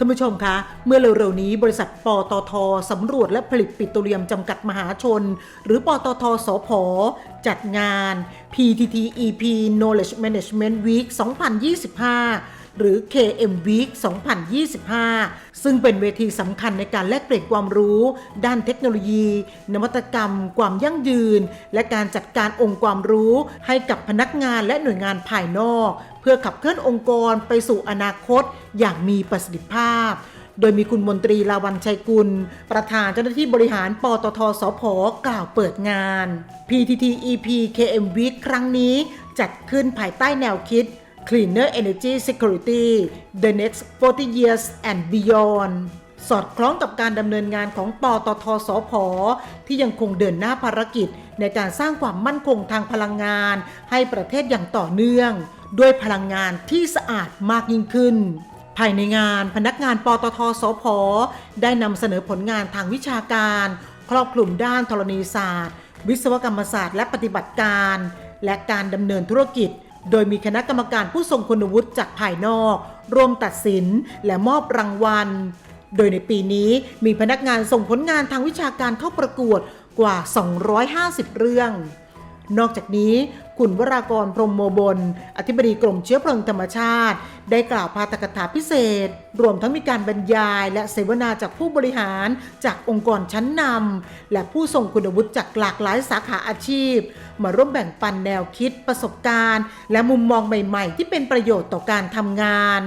ท่านผู้ชมคะ เมื่อเร็วๆนี้บริษัทปตทสำรวจและผลิตปิโตรเลียมจำกัดมหาชน หรือปตทสพจัดงาน PTT EP Knowledge Management Week 2025 หรือ KM Week 2025 ซึ่งเป็นเวทีสำคัญในการแลกเปลี่ยนความรู้ ด้านเทคโนโลยี นวัตกรรม ความยั่งยืน และการจัดการองค์ความรู้ให้กับพนักงานและหน่วยงานภายนอก เพื่อขับเคลื่อนองค์กรไปสู่อนาคตอย่างมีประสิทธิภาพโดยมีคุณมนตรีลาวันชัยกุล ประธานเจ้าหน้าที่บริหารปตทสพกล่าวเปิดงาน PTT EP KM Week ครั้งนี้จัดขึ้นภายใต้แนวคิด Cleaner Energy Security The Next 40 Years and Beyond สอดคล้องกับการดำเนินงานของปตทสพที่ยังคงเดินหน้าภารกิจ ในการสร้างความมั่นคงทางพลังงาน ให้ประเทศอย่างต่อเนื่อง ด้วยพลังงานที่สะอาดมากยิ่งขึ้น ภายในงานพนักงานปตทสพได้นำเสนอผลงานทางวิชาการ ครอบคลุมด้านธรณีศาสตร์ วิศวกรรมศาสตร์และปฏิบัติการ และการดำเนินธุรกิจ โดยมีคณะกรรมการผู้ทรงคุณวุฒิจากภายนอกร่วมตัดสินและมอบรางวัล โดยในปีนี้มีพนักงานส่งผลงานทางวิชาการเข้าประกวดกว่า 250 เรื่อง นอกจากนี้คุณวรากรพรหมโมบล อธิบดีกรมเชื้อเพลิงธรรมชาติ ได้กล่าวพาตกถาพิเศษ รวมทั้งมีการบรรยาย และเสวนาจากผู้บริหาร จากองค์กรชั้นนำและผู้ทรงคุณวุฒิจากหลากหลายสาขาอาชีพ มาร่วมแบ่งปันแนวคิดประสบการณ์ และมุมมองใหม่ ๆ ที่เป็นประโยชน์ต่อการทำงาน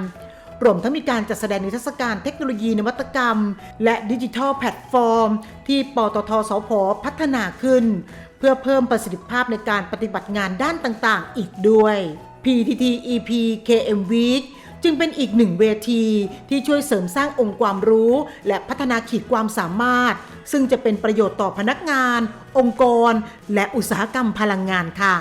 รวมทั้งมีการจัดแสดงนิทรรศการเทคโนโลยีนวัตกรรม และดิจิทัลแพลตฟอร์ม ที่ปตทสพพัฒนาขึ้น เพื่อเพิ่มประสิทธิภาพในการปฏิบัติงานด้านต่างๆ อีกด้วย PTT EP KM Week จึงเป็นอีกหนึ่งเวทีที่ช่วยเสริมสร้างองค์ความรู้ และพัฒนาขีดความสามารถ ซึ่งจะเป็นประโยชน์ต่อพนักงาน องค์กร และอุตสาหกรรมพลังงานค่ะ